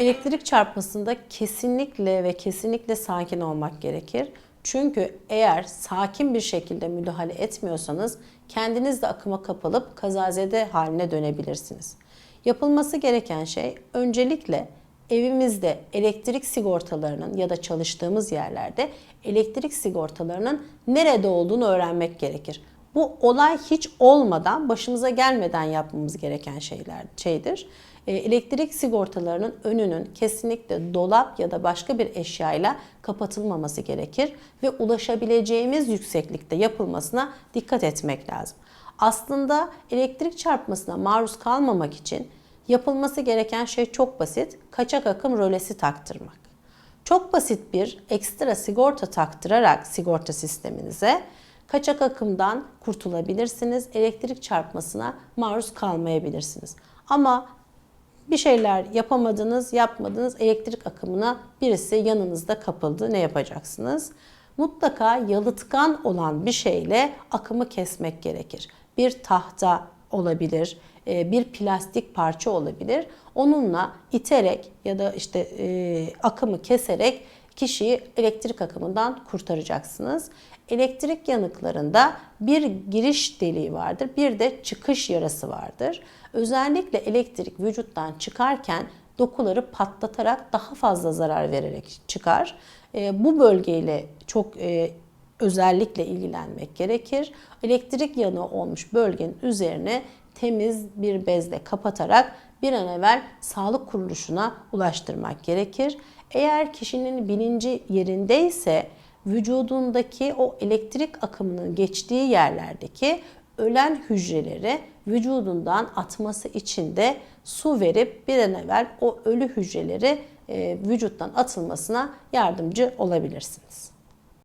Elektrik çarpmasında kesinlikle ve kesinlikle sakin olmak gerekir. Çünkü eğer sakin bir şekilde müdahale etmiyorsanız kendiniz de akıma kapılıp kazazede haline dönebilirsiniz. Yapılması gereken şey öncelikle evimizde elektrik sigortalarının ya da çalıştığımız yerlerde elektrik sigortalarının nerede olduğunu öğrenmek gerekir. Bu olay hiç olmadan, başımıza gelmeden yapmamız gereken şeyler şeydir. E, Elektrik sigortalarının önünün kesinlikle dolap ya da başka bir eşyayla kapatılmaması gerekir ve ulaşabileceğimiz yükseklikte yapılmasına dikkat etmek lazım. Aslında elektrik çarpmasına maruz kalmamak için yapılması gereken şey çok basit. Kaçak akım rölesi taktırmak. Çok basit bir ekstra sigorta taktırarak sigorta sisteminize kaçak akımdan kurtulabilirsiniz. Elektrik çarpmasına maruz kalmayabilirsiniz. Ama bir şeyler yapamadınız, yapmadınız, elektrik akımına birisi yanınızda kapıldı. Ne yapacaksınız? Mutlaka yalıtkan olan bir şeyle akımı kesmek gerekir. Bir tahta olabilir, e, bir plastik parça olabilir. Onunla iterek ya da işte e, akımı keserek kişiyi elektrik akımından kurtaracaksınız. Elektrik yanıklarında bir giriş deliği vardır, bir de çıkış yarası vardır. Özellikle elektrik vücuttan çıkarken dokuları patlatarak daha fazla zarar vererek çıkar. E, bu bölgeyle çok e, özellikle ilgilenmek gerekir. Elektrik yanığı olmuş bölgenin üzerine temiz bir bezle kapatarak bir an evvel sağlık kuruluşuna ulaştırmak gerekir. Eğer kişinin bilinci yerindeyse vücudundaki o elektrik akımının geçtiği yerlerdeki ölen hücreleri vücudundan atması için de su verip bir an evvel o ölü hücreleri e, vücuttan atılmasına yardımcı olabilirsiniz.